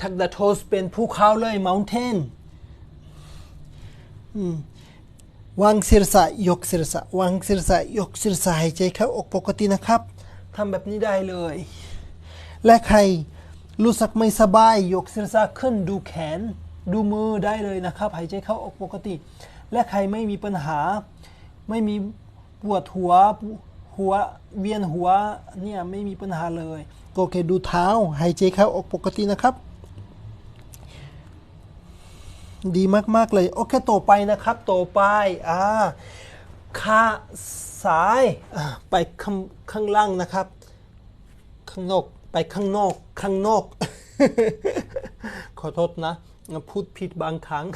ทักดาโทสเป็นภูเขาเลย mountain วางศีรษะยกศีรษะวางศีรษะยกศีรษะหายใจเข้าออกปกตินะครับทำแบบนี้ได้เลย และใครรู้สึกไม่สบาย ยกศีรษะขึ้นดูแขน ดูมือได้เลยนะครับ หายใจเข้าออกปกติ และใครไม่มีปัญหา ไม่มีปวดหัวหัวเวียนหัวเนี่ยไม่มีปัญหาเลย ก็แค่ดูเท้าหายใจเข้าออกปกตินะครับ ดีมาก ๆ เลยโอเคต่อไปนะครับต่อไปอ่าขาซ้ายไปข้างข้างล่างนะครับ ข้างนอกไปข้างนอกข้างนอก ขอโทษนะ พูดผิดบางครั้ง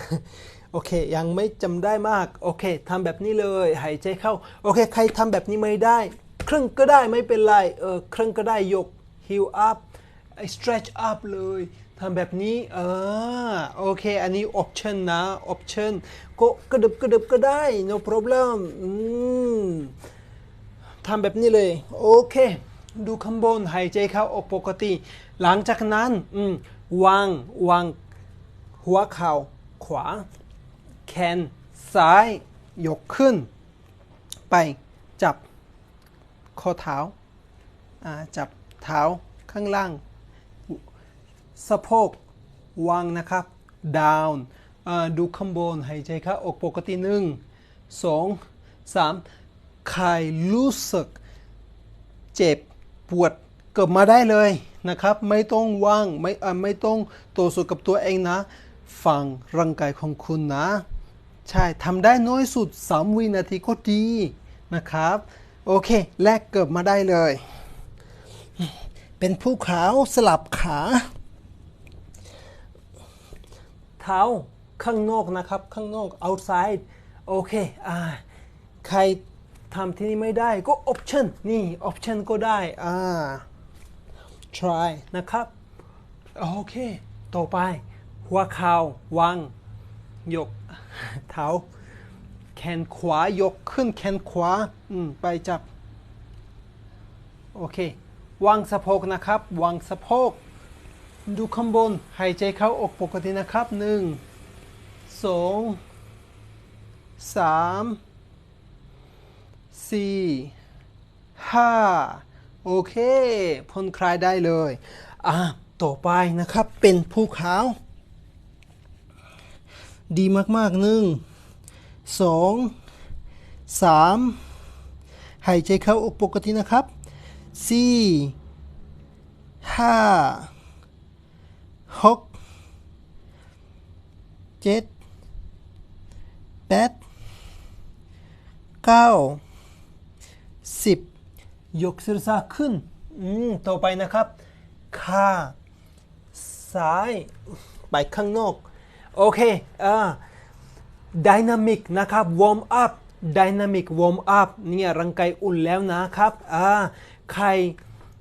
โอเค ยังไม่จำได้มาก โอเคทำแบบนี้เลยหายใจเข้า โอเค ใครทำแบบนี้ไม่ได้ ครึ่งก็ได้ไม่เป็นไร เออครึ่งก็ได้ยก heel up stretch up เลยทำแบบนี้เออโอเค อันนี้ option นะ option ก็กระดึบกระดึบก็ได้ no problem อืมทำแบบนี้เลย โอเค ดูข้างบน หายใจเข้าออกปกติ หลังจากนั้นอืมวาง วาง หัวเข่า ขวา แขน ซ้าย ยกขึ้น ไป จับ ข้อเท้า อ่า จับ เท้าข้างล่าง สะโพกวางนะครับ down ดูข้างบนหายใจเข้าออกปกติหนึ่งสองสามใครรู้สึก เจ็บปวดเกิดมาได้เลยนะครับ ไม่ต้องว่างไม่ไม่ต้องต่อสู้กับตัวเองนะฟังร่างกายของคุณนะ ใช่ทำได้น้อยสุด 3 วินาทีก็ดีนะครับ โอเค แลกเกิดมาได้เลย เป็นผู้ขาวสลับขา เท้าข้างนอกนะครับ ข้างนอก outside โอเคอ่าใครทำที่นี่ไม่ได้ก็ option นี่ option ก็ได้อ่า try นะครับ โอเค ต่อไป หัวเข่าวาง ยก เท้า แขนขวายกขึ้นแขนขวา อืม ไปจับ โอเค วางสะโพกนะครับ วางสะโพก ดูข้างบน หายใจเข้าออกปกตินะครับหนึ่งสองสามสี่ห้าโอเคพ่นคลายได้เลย อะ ต่อไปนะครับเป็นภูเขา ดีมากๆหนึ่งสองสามหายใจเข้าออกปกตินะครับ สี่ห้าหกเจ็ดแปดเก้าสิบยกศีรษะขึ้น อืม ต่อไปนะครับขาซ้าย ไปข้างนอก โอเค อ่าดินามิกนะครับ วอร์มอัพดินามิกวอร์มอัพเนี่ยร่างกายอุ่นแล้วนะครับ อ่า ใคร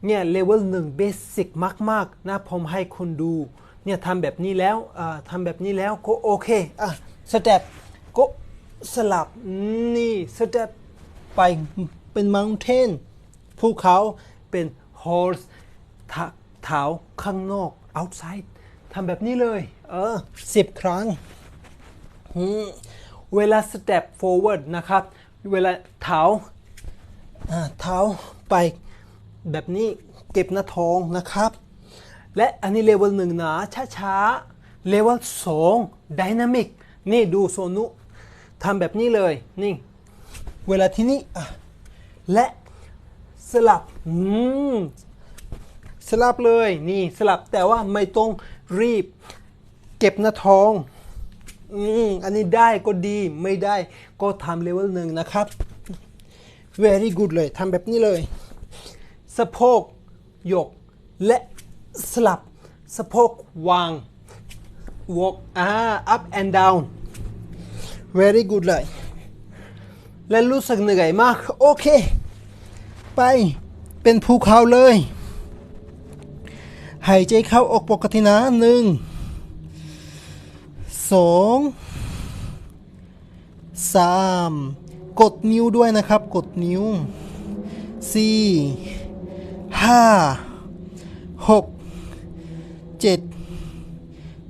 เนี่ยเลเวลหนึ่งเบสิกมากๆนะผมให้คนดูเนี่ยทำแบบนี้แล้วทำแบบนี้แล้วก็โอเคอะสเต็ปก็สลับนี่สเต็ปไปเป็น mountain ภูเขาเป็น horse เท้าเท้าข้างนอก outside ทำแบบนี้เลย เออสิบครั้ง เวลา step forward นะครับ เวลาเท้าเท้าไป แบบนี้เก็บหน้าท้องนะครับ และอันนี้เลเวลหนึ่งนะช้าๆ เลเวลสองดินามิกนี่ดูโซนุทำแบบนี้เลย นี่ เวลาที่นี่และสลับสลับเลยนี่สลับแต่ว่าไม่ต้องรีบ เก็บหน้าท้องอืมอันนี้ได้ก็ดีไม่ได้ก็ทำเลเวลหนึ่งนะครับ very good เลยทำแบบนี้เลย สะโพกยก และสลับ สะโพกวาง walk อ่า up and down very good เลยและรู้สึกเหนื่อยมาก โอเค ไปเป็นภูเขาเลย หายใจเข้าออกปกตินะหนึ่งสองสามกดนิ้วด้วยนะครับ กดนิ้วสี่ ห้าหกเจ็ด